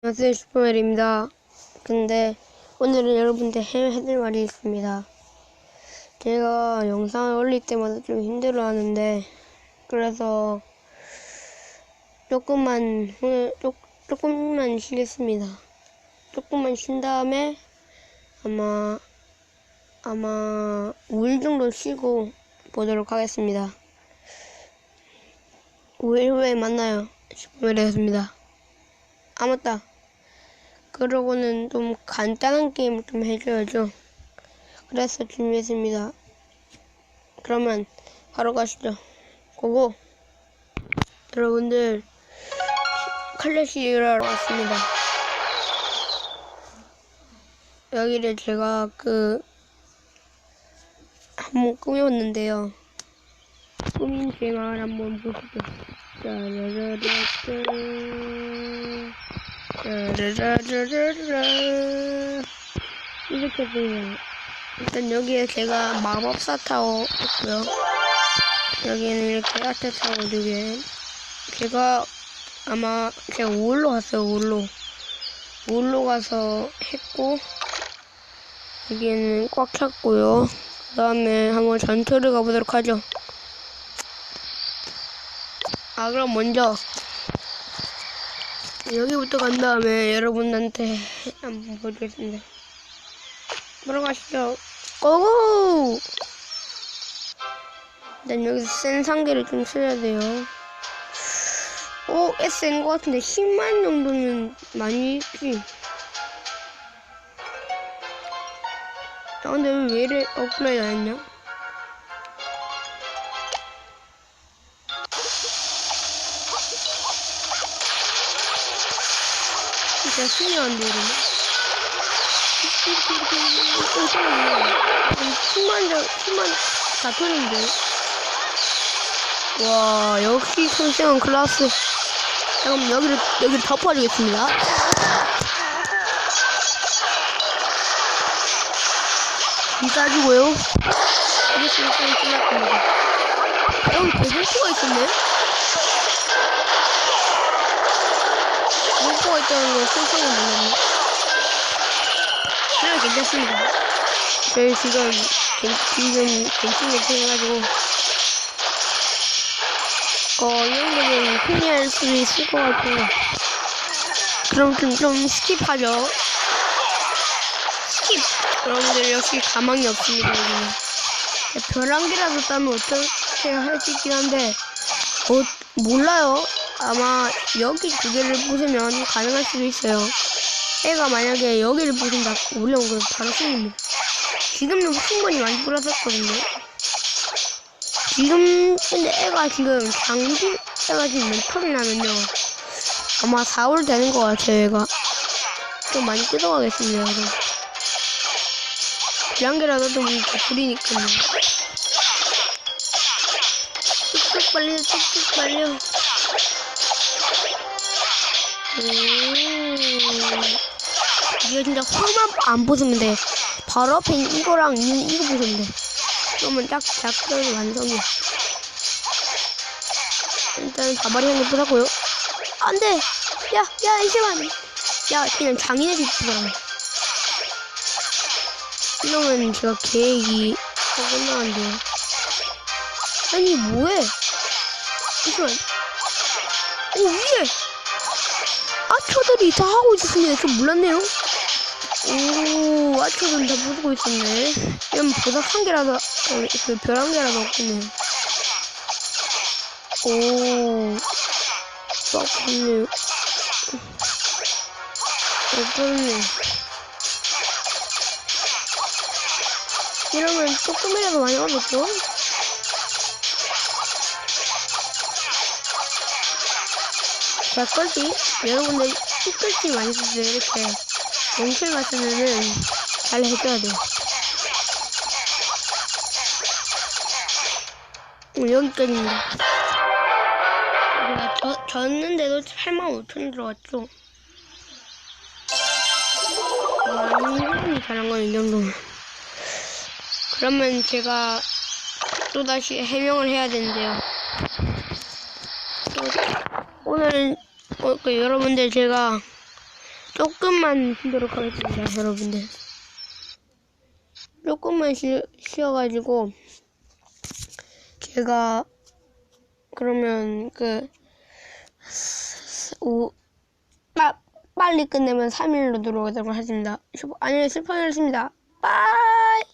안녕하세요 슈퍼맨입니다. 근데 오늘은 여러분들 해- 해드릴 말이 있습니다. 제가 영상을 올릴 때마다 좀 힘들어 하는데 그래서 조금만 오늘 조, 조금만 쉬겠습니다. 조금만 쉰 다음에 아마 아마 5일 정도 쉬고 보도록 하겠습니다. 5일 후에 만나요. 슈퍼맨이었습니다. 아 맞다. 그러고는 좀 간단한 게임을 좀 해줘야죠. 그래서 준비했습니다. 그러면 바로 가시죠. 고고. 여러분들 클래시 일하러 왔습니다. 여기를 제가 그 한번 꾸몄는데요. 꾸민 생활 한번 보시죠. 짜라라라짜. 이렇게 보여요. 일단 여기에 제가 마법사 타워 있고요. 여기는 이렇게 아트 타워 두 개. 제가 아마 제가 우울로 갔어요. 우울로. 우울로 가서 했고 여기는 꽉 찼고요. 그 다음에 한번 전투를 가보도록 하죠. 아 그럼 먼저 여기부터 간 다음에 여러분한테 한번 보여드리겠습니다. 들어가시죠. 고고! 일단 여기서 센 상대를 좀 써야 돼요. 오, 센것 같은데 10만 정도는 많이 있지. 아, 근데 왜 이래 업그레이드 안 했냐? 안 되네. 숨만 자, 숨만 다 터는데. 와, 역시 손생은 클라스. 잠깐만, 여기를, 여기를 덮어주겠습니다. 비싸주고요. 이게 손생이 끝났습니다. 여기 대볼수가 있었네? 물고가 있다는 걸 손생이 몰랐네. 그래 괜찮습니다. 저희 지금 갱, 지금 갱신을 해가지고 어 이런 거는 흔히 할수 있을 것 같고 그럼 좀, 좀 스킵하죠. 스킵. 여러분들 역시 가망이 없습니다 여기는. 벼랑기라도 따면 어떻게 할 수 있긴 한데 어 몰라요. 아마 여기 두 개를 부수면 가능할 수도 있어요. 애가 만약에 여기를 부순다 올라온 건 바로 승입니다. 지금은 충분히 많이 뿌렸었거든요. 지금 근데 애가 지금 장기 애가 지금 멘털이 나면요 아마 4월 되는 것 같아요 애가 좀 많이 뜯어가겠습니다 그럼 비랑개라도 좀 부리니까요 빨려 뚝뚝 빨려 음 이거 진짜 확만 안 보시면 돼. 바로 앞에 이거랑 이, 이거 보시면 돼. 그러면 딱 작전 완성이야. 일단 가발이 한개 뿌렸고요. 안 돼! 야, 야, 이시만! 야, 그냥 장인의 집 뿌려라. 이러면 제가 계획이 끝나는데요. 아니, 뭐해? 이시만. 오, 위에! 아초들이 다 하고 있었습니다. 저 몰랐네요. 오, 아초들은 다 부수고 있었네. 이러면 보석 한 개라도, 어, 그별 한 개라도 없겠네요. 오, 썩 좋네요. 어쩌네. 이러면 조금이라도 많이 얻었죠? 백걸지 여러분들 티끌지 많이 쓰세요? 이렇게 몽실 마시면은 잘 해줘야 돼요. 음, 여기까지입니다. 제가 저, 졌는데도 8만 5천 들어갔죠? 완전히 잘한 건 이 정도면 그러면 제가 또다시 해명을 해야 되는데요. 또 오늘 어, 그 여러분들 제가 조금만 쉬도록 하겠습니다, 여러분들. 조금만 쉬, 쉬어가지고, 제가, 그러면, 그, 오, 빠, 빨리 끝내면 3일로 들어오도록 하겠습니다. 슈퍼, 아니, 슈퍼였습니다. 빠이!